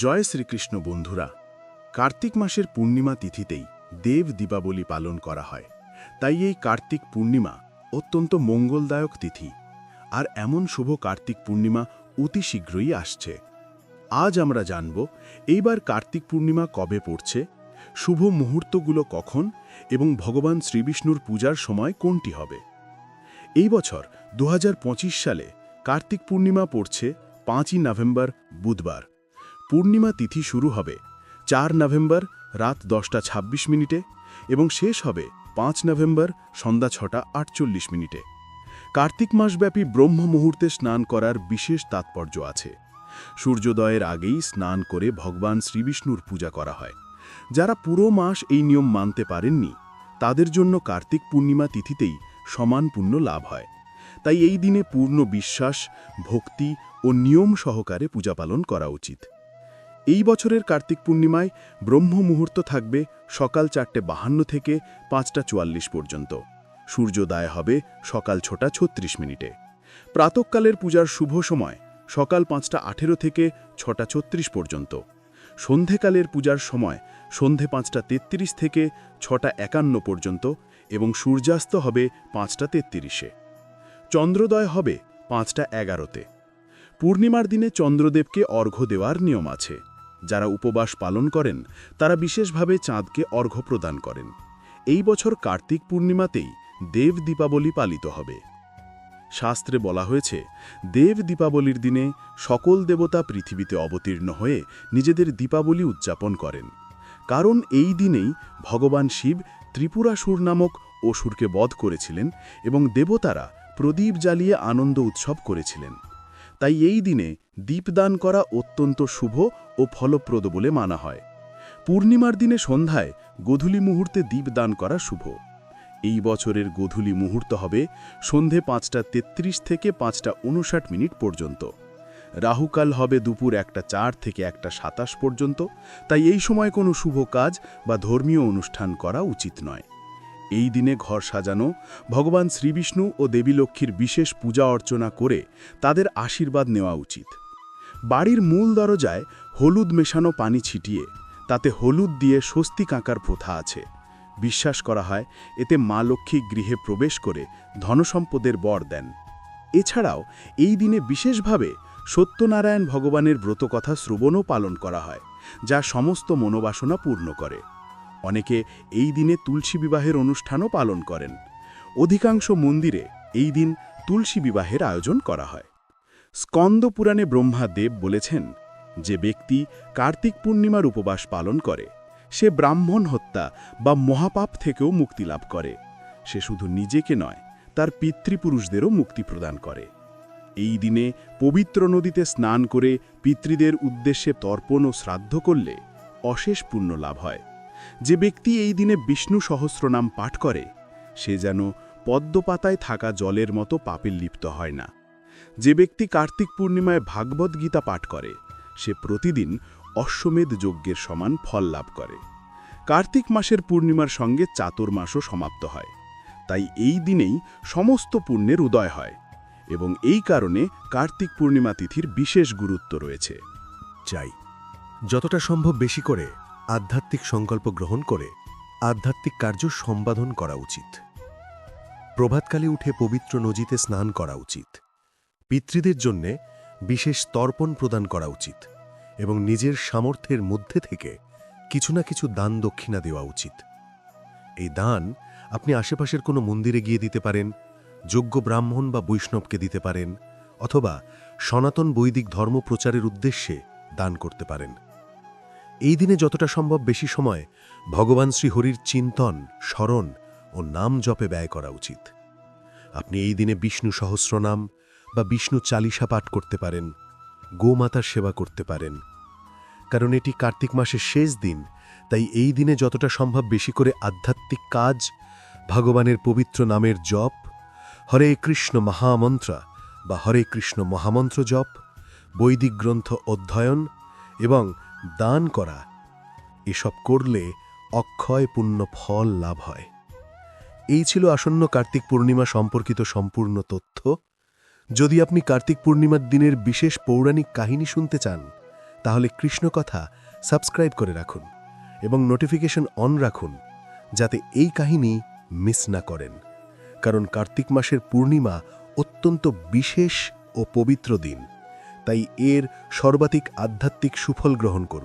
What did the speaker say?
জয় শ্রীকৃষ্ণ বন্ধুরা, কার্তিক মাসের পূর্ণিমা তিথিতেই দেব দীপাবলি পালন করা হয়। তাই এই কার্তিক পূর্ণিমা অত্যন্ত মঙ্গলদায়ক তিথি। আর এমন শুভ কার্তিক পূর্ণিমা অতি শীঘ্রই আসছে। আজ আমরা জানব, এইবার কার্তিক পূর্ণিমা কবে পড়ছে, শুভ মুহূর্তগুলো কখন এবং ভগবান শ্রীবিষ্ণুর পূজার সময় কোনটি হবে। এই বছর দু হাজার পঁচিশ সালে কার্তিক পূর্ণিমা পড়ছে পাঁচই নভেম্বর বুধবার। পূর্ণিমা তিথি শুরু হবে চার নভেম্বর রাত দশটা ২৬ মিনিটে এবং শেষ হবে পাঁচ নভেম্বর সন্ধ্যা ছটা আটচল্লিশ মিনিটে। কার্তিক মাসব্যাপী ব্রহ্ম মুহূর্তে স্নান করার বিশেষ তাৎপর্য আছে। সূর্যোদয়ের আগেই স্নান করে ভগবান শ্রীবিষ্ণুর পূজা করা হয়। যারা পুরো মাস এই নিয়ম মানতে পারেননি, তাদের জন্য কার্তিক পূর্ণিমা তিথিতেই সমান পুণ্য লাভ হয়। তাই এই দিনে পূর্ণ বিশ্বাস, ভক্তি ও নিয়ম সহকারে পূজা পালন করা উচিত। এই বছরের কার্তিক পূর্ণিমায় ব্রহ্ম মুহূর্ত থাকবে সকাল চারটে বাহান্ন থেকে পাঁচটা চুয়াল্লিশ পর্যন্ত। সূর্যোদয় হবে সকাল ছটা ছত্রিশ মিনিটে। প্রাতকালের পূজার শুভ সময় সকাল পাঁচটা আঠেরো থেকে ছটা ছত্রিশ পর্যন্ত। সন্ধেকালের পূজার সময় সন্ধে পাঁচটা তেত্রিশ থেকে ছটা একান্ন পর্যন্ত এবং সূর্যাস্ত হবে পাঁচটা তেত্রিশে। চন্দ্রোদয় হবে পাঁচটা এগারোতে। পূর্ণিমার দিনে চন্দ্রদেবকে অর্ঘ্য দেওয়ার নিয়ম আছে। যারা উপবাস পালন করেন, তারা বিশেষভাবে চাঁদকে অর্ঘ্য প্রদান করেন। এই বছর কার্তিক পূর্ণিমাতেই দেব দীপাবলি পালিত হবে। শাস্ত্রে বলা হয়েছে, দেব দীপাবলির দিনে সকল দেবতা পৃথিবীতে অবতীর্ণ হয়ে নিজেদের দীপাবলি উদযাপন করেন। কারণ এই দিনেই ভগবান শিব ত্রিপুরাসুর নামক অসুরকে বধ করেছিলেন এবং দেবতারা প্রদীপ জ্বালিয়ে আনন্দ উৎসব করেছিলেন। তাই এই দিনে দীপদান করা অত্যন্ত শুভ ও ফলপ্রদ বলে মানা হয়। পূর্ণিমার দিনে সন্ধ্যায় গধূলি মুহূর্তে দীপদান করা শুভ। এই বছরের গধূলি মুহূর্ত হবে সন্ধে পাঁচটা তেত্রিশ থেকে পাঁচটা উনষাট মিনিট পর্যন্ত। রাহুকাল হবে দুপুর একটা চার থেকে একটা সাতাশ পর্যন্ত। তাই এই সময় কোনো শুভ কাজ বা ধর্মীয় অনুষ্ঠান করা উচিত নয়। এই দিনে ঘর সাজানো, ভগবান শ্রীবিষ্ণু ও দেবী লক্ষ্মীর বিশেষ পূজা অর্চনা করে তাদের আশীর্বাদ নেওয়া উচিত। বাড়ির মূল দরজায় হলুদ মেশানো পানি ছিটিয়ে, তাতে হলুদ দিয়ে স্বস্তিক আঁকার প্রথা আছে। বিশ্বাস করা হয়, এতে মা লক্ষ্মী গৃহে প্রবেশ করে ধনসম্পদের বর দেন। এছাড়াও এই দিনে বিশেষভাবে সত্যনারায়ণ ভগবানের ব্রতকথা শ্রবণও পালন করা হয়, যা সমস্ত মনোবাসনা পূর্ণ করে। অনেকে এই দিনে তুলসী বিবাহের অনুষ্ঠানও পালন করেন। অধিকাংশ মন্দিরে এই দিন তুলসী বিবাহের আয়োজন করা হয়। স্কন্দ পুরাণে ব্রহ্মা দেব বলেছেন, যে ব্যক্তি কার্তিক পূর্ণিমার উপবাস পালন করে, সে ব্রাহ্মণ হত্যা বা মহাপাপ থেকেও মুক্তি লাভ করে। সে শুধু নিজেকে নয়, তার পিতৃপুরুষদেরও মুক্তি প্রদান করে। এই দিনে পবিত্র নদীতে স্নান করে পিতৃদের উদ্দেশ্যে তর্পণ ও শ্রাদ্ধ করলে অশেষ পুণ্য লাভ হয়। যে ব্যক্তি এই দিনে বিষ্ণু সহস্রনাম পাঠ করে, সে যেন পদ্মপাতায় থাকা জলের মতো পাপে লিপ্ত হয় না। যে ব্যক্তি কার্তিক পূর্ণিমায় ভাগবত গীতা পাঠ করে, সে প্রতিদিন অশ্বমেধ যজ্ঞের সমান ফল লাভ করে। কার্তিক মাসের পূর্ণিমার সঙ্গে চাতুর্মাসও সমাপ্ত হয়। তাই এই দিনেই সমস্ত পুণ্যের উদয় হয় এবং এই কারণে কার্তিক পূর্ণিমা তিথির বিশেষ গুরুত্ব রয়েছে। চাই, যতটা সম্ভব বেশি করে আধ্যাত্মিক সংকল্প গ্রহণ করে আধ্যাত্মিক কার্য সম্পাদন করা উচিত। প্রভাতকালে উঠে পবিত্র নদীতে স্নান করা উচিত। পিতৃদের জন্যে বিশেষ তর্পণ প্রদান করা উচিত এবং নিজের সামর্থ্যের মধ্যে থেকে কিছু না কিছু দান দক্ষিণা দেওয়া উচিত। এই দান আপনি আশেপাশের কোনো মন্দিরে গিয়ে দিতে পারেন, যোগ্য ব্রাহ্মণ বা বৈষ্ণবকে দিতে পারেন, অথবা সনাতন বৈদিক ধর্ম প্রচারের উদ্দেশ্যে দান করতে পারেন। এই দিনে যতটা সম্ভব বেশি সময় ভগবান শ্রীহরির চিন্তন, স্মরণ ও নাম জপে ব্যয় করা উচিত। আপনি এই দিনে বিষ্ণু সহস্রনাম বা বিষ্ণু চালিসা পাঠ করতে পারেন, গোমাতার সেবা করতে পারেন। কারণ এটি কার্তিক মাসের শেষ দিন, তাই এই দিনে যতটা সম্ভব বেশি করে আধ্যাত্মিক কাজ, ভগবানের পবিত্র নামের জপ, হরে কৃষ্ণ মহামন্ত্রা বা হরে কৃষ্ণ মহামন্ত্র জপ, বৈদিক গ্রন্থ অধ্যয়ন এবং দান করা, এসব করলে অক্ষয় পুণ্য ফল লাভ হয়। এই ছিল আসন্ন কার্তিক পূর্ণিমা সম্পর্কিত সম্পূর্ণ তথ্য। যদি আপনি কার্তিক পূর্ণিমার দিনের বিশেষ পৌরাণিক কাহিনী শুনতে চান, তাহলে কৃষ্ণকথা সাবস্ক্রাইব করে রাখুন এবং নোটিফিকেশন অন রাখুন, যাতে এই কাহিনী মিস না করেন। কারণ কার্তিক মাসের পূর্ণিমা অত্যন্ত বিশেষ ও পবিত্র দিন। তাই এর সর্বাধিক আধ্যাত্মিক সুফল গ্রহণ করুন।